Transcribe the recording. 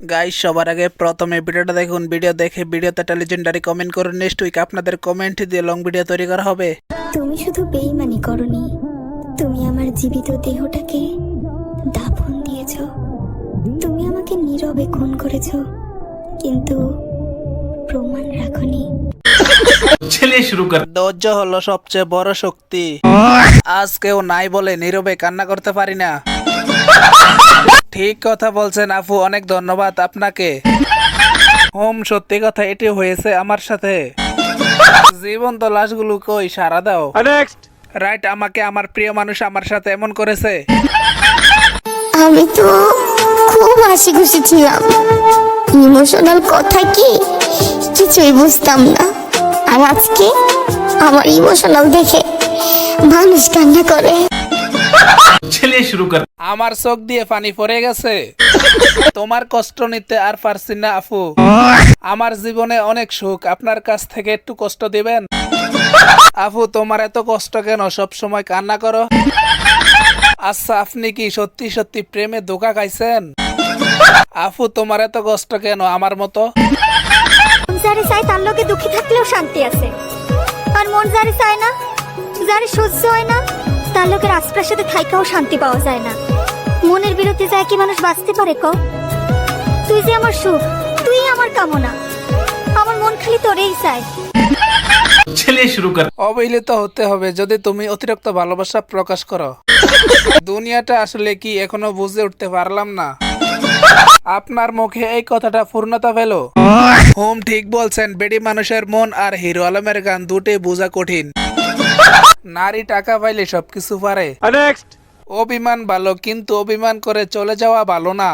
Guys সবার আগে প্রথমে ভিডিওটা দেখুন। ভিডিও দেখে ভিডিওতে একটা লেজেন্ডারি কমেন্ট করুন। নেক্সট উইক আপনাদের কমেন্ট দিয়ে লং ভিডিও তৈরি করা হবে? তুমি শুধু বেইমানি করনি। তুমি আমার জীবিত দেহটাকে দাফন দিয়েছ। তুমি আমাকে নীরবে খুন করেছ। কিন্তু প্রমাণ রাখনি। ছেলে শুরু কর। ধৈর্য হলো সবচেয়ে বড় শক্তি। আজ কেউ নাই বলে নীরবে কান্না করতে পারি না। ঠিক কথা বলছেন আপু অনেক ধন্যবাদ আপনাকে। হোম সত্যি কথা এটি হয়েছে আমার সাথে। জীবন্ত লাশগুলো কই সারা দাও। রাইট আমাকে আমার প্রিয় মানুষ আমার সাথে এমন করেছে। আমি তো খুব হাসি খুশি ছিলাম। ইমোশনাল কথা কি? কিছুই বুঝতাম না। আর আজকে আমার ইমোশনাল দেখে মানুষ কান্না করে। ছেলে শুরু কর। আমার চোখ দিয়ে পানি পড়ে গেছে। তোমার কষ্ট নিতে আর পারছি না আপু। আমার জীবনে অনেক সুখ। আপনার কাছ থেকে একটু কষ্ট দিবেন? আপু তোমার এত কষ্ট কেন? সব সময় কান্না করো। আচ্ছা আপনি কি সত্যি সত্যি প্রেমে ধোকা খাইছেন? আফু তোমার এত কষ্ট কেন আমার মতো? জারি চাই তার লোকে দুঃখী থাকলেও শান্তি আছে। আর মন জারি চায় না জারি সহ্য হয় না তার লোকের আশপাশে থাইকাও শান্তি পাওয়া যায় না। মনের বিরতি যায় কি মানুষ বাঁচতে পারে ক? তুই যে আমার সুখ তুই আমার কামনা। আমার মন খালি তোরেই চায়। চলিয়ে শুরু কর। অবহেলিত হতে হবে যদি তুমি অতিরিক্ত ভালোবাসা প্রকাশ করো। দুনিয়াটা আসলে কি এখনও বুঝে উঠতে পারলাম না। আপনার মুখে এই কথাটা পূর্ণতা পেল। হোম ঠিক বলছেন বেডি মানুষের মন আর হিরো আলমের গান দুটি বোঝা কঠিন। নারী টাকা পাইলে সবকিছু পারে। অভিমান ভালো কিন্তু অভিমান করে চলে যাওয়া ভালো না।